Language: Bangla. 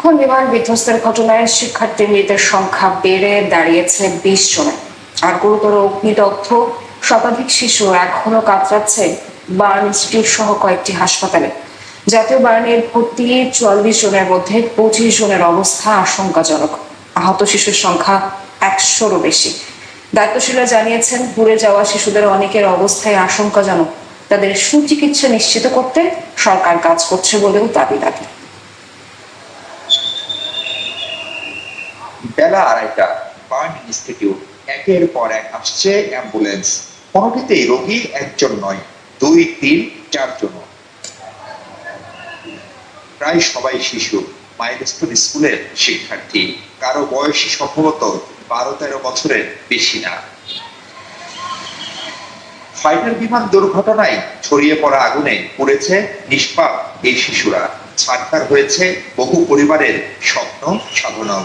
প্রশিক্ষণ বিমান বিধ্বস্তের ঘটনায় শিক্ষার্থী মৃতের সংখ্যা বেড়ে দাঁড়িয়েছে বিশ জনে আর গুরুতর অগ্নিদগ্ধ শতাধিক শিশু এখনও কাতরাচ্ছে বার্ন ইনস্টিটিউট সহ কয়েকটি হাসপাতালে। জাতীয় বার্নের ভর্তি চুয়াল্লিশ জনের মধ্যে পঁচিশ জনের অবস্থা আশঙ্কাজনক। আহত শিশুর সংখ্যা একশোরও বেশি। দায়িত্বশীলরা জানিয়েছেন পুড়ে যাওয়া শিশুদের অনেকের অবস্থায় আশঙ্কাজনক। তাদের সুচিকিৎসা নিশ্চিত করতে সরকার কাজ করছে বলেও দাবি দাবি বেলা আড়াইটা বার্ন ইনস্টিটিউট একের পর এক আসছে অ্যাম্বুলেন্স কোনোটিতেই রোগী একজন নয়, দুই, তিন, চারজন। প্রায় সবাই শিশু, মাইলস্টোন স্কুলের শিক্ষার্থী। কারও বয়সী সম্ভবত বারো তেরো বছরের বেশি না। ফাইটার বিমান দুর্ঘটনায় ছড়িয়ে পড়া আগুনে পড়েছে নিষ্পাপ এই শিশুরা। ছাড়খার হয়েছে বহু পরিবারের স্বপ্ন সাধনাও।